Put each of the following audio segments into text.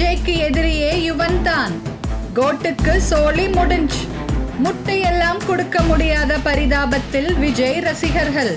விஜய்க்கு எதிரியே யுவன் தான் கோட்டுக்கு சோழி முடிஞ்சு. முட்டையெல்லாம் கொடுக்க முடியாத பரிதாபத்தில் விஜய் ரசிகர்கள்.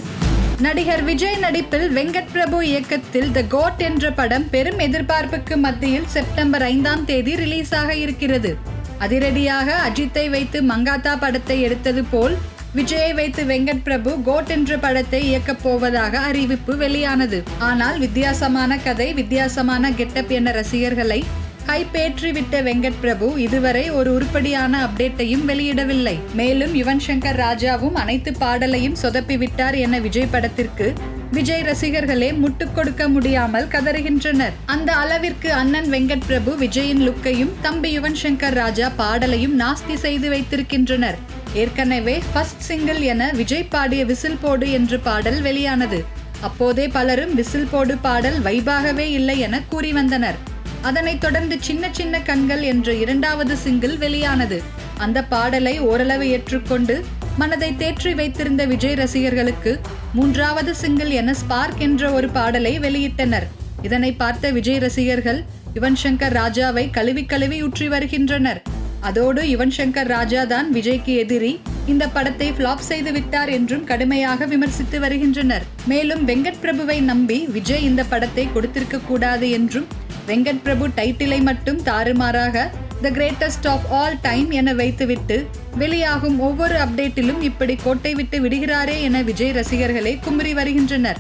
நடிகர் விஜய் நடிப்பில் வெங்கட் பிரபு இயக்கத்தில் த கோட் என்ற படம் பெரும் எதிர்பார்ப்புக்கு மத்தியில் செப்டம்பர் ஐந்தாம் தேதி ரிலீஸாக இருக்கிறது. அதிரடியாக அஜித்தை வைத்து மங்காத்தா படத்தை எடுத்தது போல் விஜயை வைத்து வெங்கட் பிரபு கோட் என்ற படத்தை இயக்கப் போவதாக அறிவிப்பு வெளியானது. ஆனால் வித்தியாசமான கதை வித்தியாசமான கெட்டப் என ரசிகர்களை கைப்பேற்றிவிட்ட வெங்கட் பிரபு இதுவரை ஒரு உருப்படியான அப்டேட்டையும் வெளியிடவில்லை. மேலும் யுவன் சங்கர் ராஜாவும் அனைத்து பாடலையும் சொதப்பி விட்டார் என விஜய் படத்திற்கு விஜய் ரசிகர்களே முட்டுக் கொடுக்க முடியாமல் கதறுகின்றனர். அந்த அளவிற்கு அண்ணன் வெங்கட் பிரபு விஜயின் லுக்கையும் தம்பி யுவன் சங்கர் ராஜா பாடலையும் நாஸ்தி செய்து வைத்திருக்கின்றனர். ஏற்கனவே ஃபர்ஸ்ட் சிங்கிள் என விஜய் பாடிய விசில் போடு என்று பாடல் வெளியானது. அப்போதே பலரும் விசில் போடு பாடல் வைபாகவே இல்லை என கூறி வந்தனர். அதனைத் தொடர்ந்து சின்ன சின்ன கண்கள் என்ற இரண்டாவது சிங்கிள் வெளியானது. அந்த பாடலை ஓரளவு ஏற்றுக்கொண்டு மனதை தேற்றி வைத்திருந்த விஜய் ரசிகர்களுக்கு மூன்றாவது சிங்கிள் என ஸ்பார்க் என்ற ஒரு பாடலை வெளியிட்டனர். இதனை பார்த்த விஜய் ரசிகர்கள் யுவன் சங்கர் ராஜாவை கழுவி கழுவி உற்றி வருகின்றனர். அதோடு யுவன் சங்கர் ராஜா தான் விஜய்க்கு எதிரி. இந்த படத்தை ஃப்ளாப் செய்து விட்டார் என்றும் கடுமையாக விமர்சித்து வருகின்றனர். மேலும் வெங்கட் பிரபுவை நம்பி விஜய் இந்த படத்தை கொடுத்திருக்க கூடாது என்றும் வெங்கட் பிரபு டைட்டிலை மட்டும் தாறுமாறாக the greatest of all time என வைத்துவிட்டு வெளியாகும் ஒவ்வொரு அப்டேட்டிலும் இப்படி கோட்டை விட்டு விடுகிறாரே என விஜய் ரசிகர்களே குமுறி வருகின்றனர்.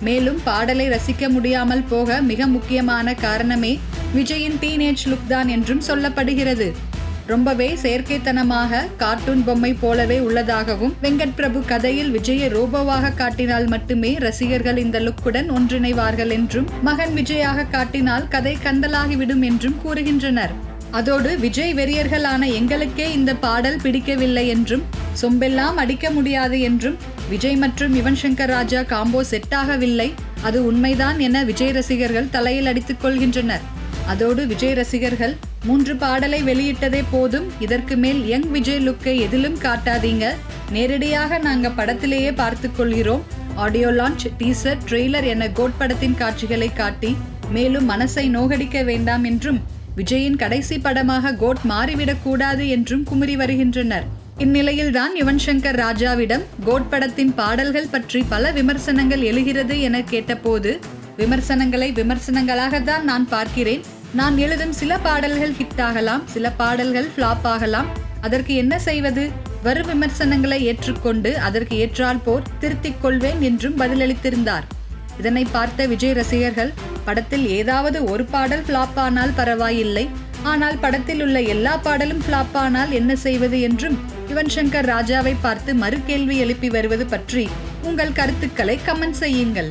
மேலும் பாடலை ரசிக்க முடியாமல் போக மிக முக்கியமான காரணமே விஜயின் டீனேஜ் லுக் தான் என்றும் சொல்லப்படுகிறது. ரொம்பவே செயற்கைத்தனமாக கார்ட்டூன் பொம்மை போலவே உள்ளதாகவும் வெங்கட் பிரபு கதையில் விஜயை ரோபோவாக காட்டினால் மட்டுமே ரசிகர்கள் இந்த லுக்குடன் ஒன்றிணைவார்கள் என்றும் மகன் விஜயாக காட்டினால் கதை கந்தலாகிவிடும் என்றும் கூறுகின்றனர். அதோடு விஜய் வெறியர்களான எங்களுக்கே இந்த பாடல் பிடிக்கவில்லை என்றும் சொம்பெல்லாம் அடிக்க முடியாது என்றும் விஜய் மற்றும் யுவன் சங்கர் ராஜா காம்போ செட்டாகவில்லை அது உண்மைதான் என விஜய் ரசிகர்கள் தலையில் அடித்துக் கொள்கின்றனர். அதோடு விஜய் ரசிகர்கள் மூன்று பாடலை வெளியிட்டதே போதும். இதற்கு மேல் யங் விஜய் லுக்கை எதிலும் காட்டாதீங்க. நேரடியாக நாங்க படத்திலேயே பார்த்து கொள்கிறோம். ஆடியோ லான்ச் டீசர் ட்ரெய்லர் என கோட் படத்தின் காட்சிகளை காட்டி மேலும் மனசை நோகடிக்க வேண்டாம் என்றும் விஜயின் கடைசி படமாக கோட் மாறிவிடக் கூடாது என்றும் குமுறி வருகின்றனர். இந்நிலையில்தான் யுவன் சங்கர் ராஜாவிடம் கோட் படத்தின் பாடல்கள் பற்றி பல விமர்சனங்கள் எழுகிறது என கேட்டபோது விமர்சனங்களை விமர்சனங்களாக தான் நான் பார்க்கிறேன். நான் எழுதும் சில பாடல்கள் ஹிட் ஆகலாம் சில பாடல்கள் ஃப்ளாப் ஆகலாம். அதற்கு என்ன செய்வது? வரும் விமர்சனங்களை ஏற்றுக்கொண்டு அதற்கு ஏற்றால் போர் திருத்திக் கொள்வேன் என்றும் பதிலளித்திருந்தார். இதனை பார்த்த விஜய் ரசிகர்கள் படத்தில் ஏதாவது ஒரு பாடல் ஃப்ளாப் ஆனால் பரவாயில்லை. ஆனால் படத்தில் உள்ள எல்லா பாடலும் ஃப்ளாப் ஆனால் என்ன செய்வது என்றும் யுவன் சங்கர் ராஜாவை பார்த்து மறு கேள்வி எழுப்பி வருவது பற்றி உங்கள் கருத்துக்களை கமெண்ட் செய்யுங்கள்.